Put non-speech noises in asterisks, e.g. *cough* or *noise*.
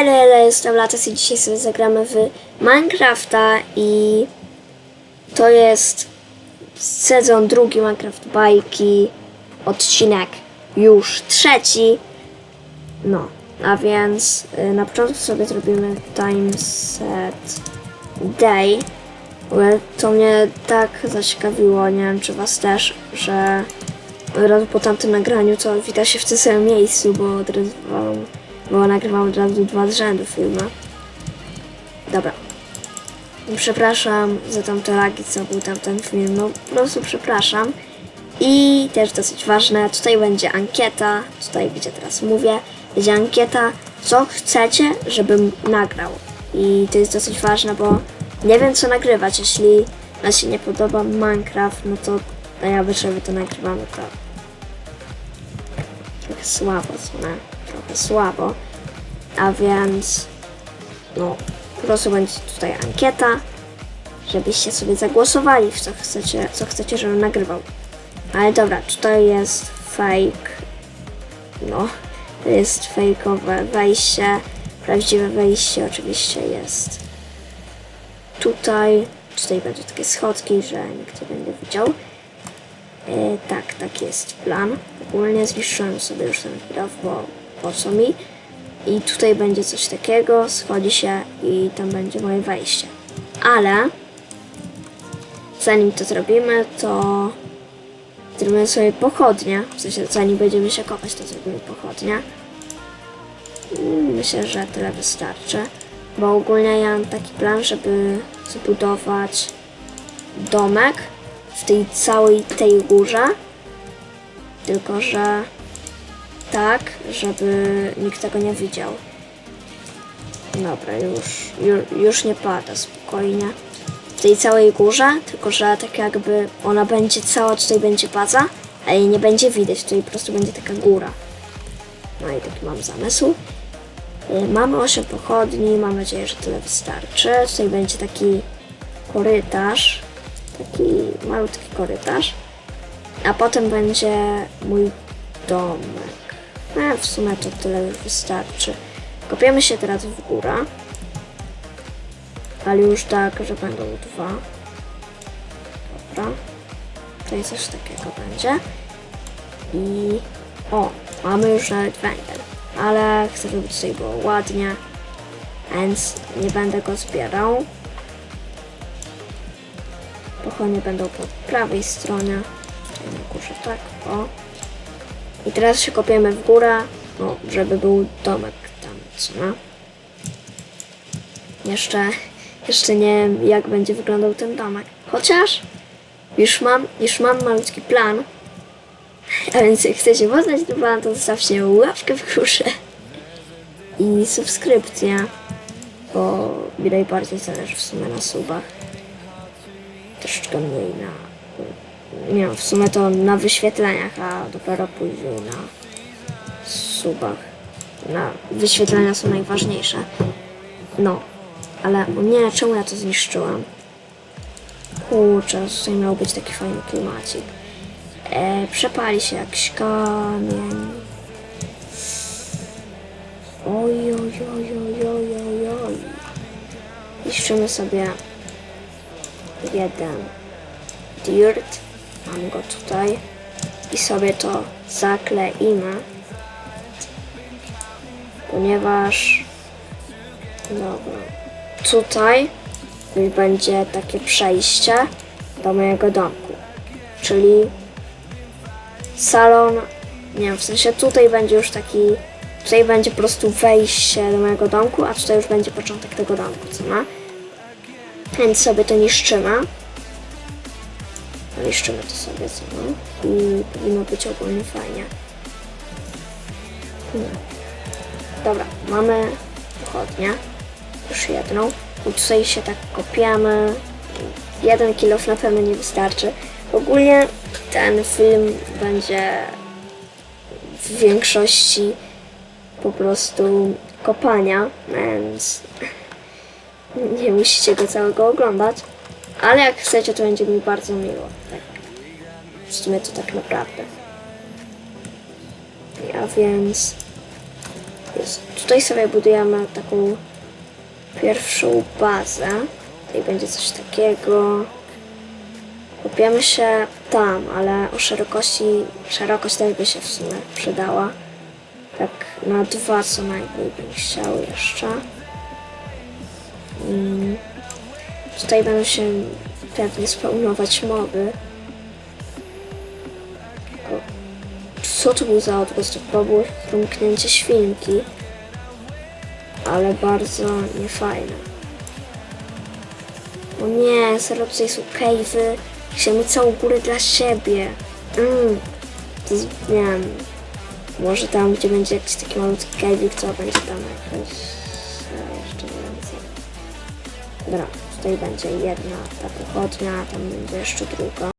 Elo, jestem Latas i dzisiaj sobie zagramy w Minecrafta i to jest sezon drugi Minecraft Bajki, odcinek już trzeci. No, a więc y, na początku sobie zrobimy time set day. To mnie tak zaciekawiło, nie wiem czy was też, że od razu po tamtym nagraniu to widać się w tym samym miejscu, bo od razu bo nagrywam od razu dwa z rzędu filmy. Dobra. Przepraszam za tamte lagi, co był tamten film. No po prostu przepraszam. I też dosyć ważne, tutaj będzie ankieta, tutaj gdzie teraz mówię, będzie ankieta, co chcecie, żebym nagrał. I to jest dosyć ważne, bo nie wiem co nagrywać. Jeśli nam się nie podoba Minecraft, no to no ja że wy to nagrywamy, to trochę słabo, co? Trochę słabo. A więc, no, po prostu będzie tutaj ankieta, żebyście sobie zagłosowali, w co chcecie, co chcecie, żebym nagrywał. Ale dobra, tutaj jest fake, no, jest fejkowe wejście, prawdziwe wejście oczywiście jest tutaj, tutaj będzie takie schodki, że nikt nie będzie widział. E, tak, taki jest plan. Ogólnie zniszczyłem sobie już ten widok, bo po co mi? I tutaj będzie coś takiego, schodzi się i tam będzie moje wejście. Ale zanim to zrobimy, to zrobimy sobie pochodnie. W sensie zanim będziemy się kopać, to zrobimy pochodnie. Mm, Myślę, że tyle wystarczy. Bo ogólnie ja mam taki plan, żeby zbudować domek w tej całej tej górze. Tylko, że tak, żeby nikt tego nie widział. Dobra, już, już, już nie pada, spokojnie. W tej całej górze, tylko że tak jakby ona będzie cała, tutaj będzie baza, a jej nie będzie widać, tutaj po prostu będzie taka góra. No i taki mam zamysł. Y, Mamy 8 pochodni, mam nadzieję, że tyle wystarczy. Tutaj będzie taki korytarz, taki malutki korytarz, a potem będzie mój domek. No, w sumie to tyle wystarczy. Kopiemy się teraz w górę, ale już tak, że będą dwa. Dobra. Tutaj coś takiego będzie. I o, mamy już nawet węgiel, ale chcę, żeby tutaj było ładnie, więc nie będę go zbierał. Pochodnie będą po prawej stronie, tutaj na górze, tak, o. I teraz się kopiemy w górę, no, żeby był domek tam, co. Jeszcze, jeszcze nie wiem, jak będzie wyglądał ten domek. Chociaż już mam, już mam malutki plan. A więc jak chcecie poznać ten plan, to zostawcie łapkę w górze i subskrypcję, bo mi najbardziej zależy w sumie na subach. Troszeczkę mniej na... Nie w sumie to na wyświetleniach, a dopiero później na subach. Na wyświetlenia są najważniejsze. No, ale nie, czemu ja to zniszczyłam? Kurczę, tutaj miał być taki fajny klimacik. E, przepali się jakiś kamień. Oj, oj, oj, oj, oj, oj, oj. Niszczymy sobie jeden dirt. Mam go tutaj. I sobie to zakleimy. Ponieważ... Dobra. Tutaj będzie takie przejście do mojego domku. Czyli salon, nie wiem, w sensie tutaj będzie już taki, tutaj będzie po prostu wejście do mojego domku, a tutaj już będzie początek tego domku, co ma. Więc sobie to niszczymy. Niszczymy to sobie, ma. I powinno być ogólnie fajnie. Hmm. Dobra, mamy pochodnię. Już jedną. I tutaj się tak kopiamy. Jeden kilo na pewno nie wystarczy. Ogólnie ten film będzie w większości po prostu kopania, więc *laughs* nie musicie go całego oglądać. Ale jak chcecie, to będzie mi bardzo miło. Tak. W sumie to tak naprawdę. A więc Jest. Tutaj sobie budujemy taką pierwszą bazę. Tutaj będzie coś takiego. Kupiemy się tam, ale o szerokości, szerokość też by się w sumie przydała. Tak na dwa co najmniej bym chciał jeszcze. Mm. Tutaj będą się pewnie spełnować mowy. Tylko, co to był za odgłos? To było chrumknięcie świnki. Ale bardzo niefajne. O nie, tutaj są cave'y. Chcemy całą górę dla siebie. Mm. To jest, nie wiem. Może tam, gdzie będzie jakiś taki malutki cave'ik, co będzie tam jakaś... e, jeszcze więcej. Dobra, tutaj będzie jedna ta pochodnia, tam będzie jeszcze druga.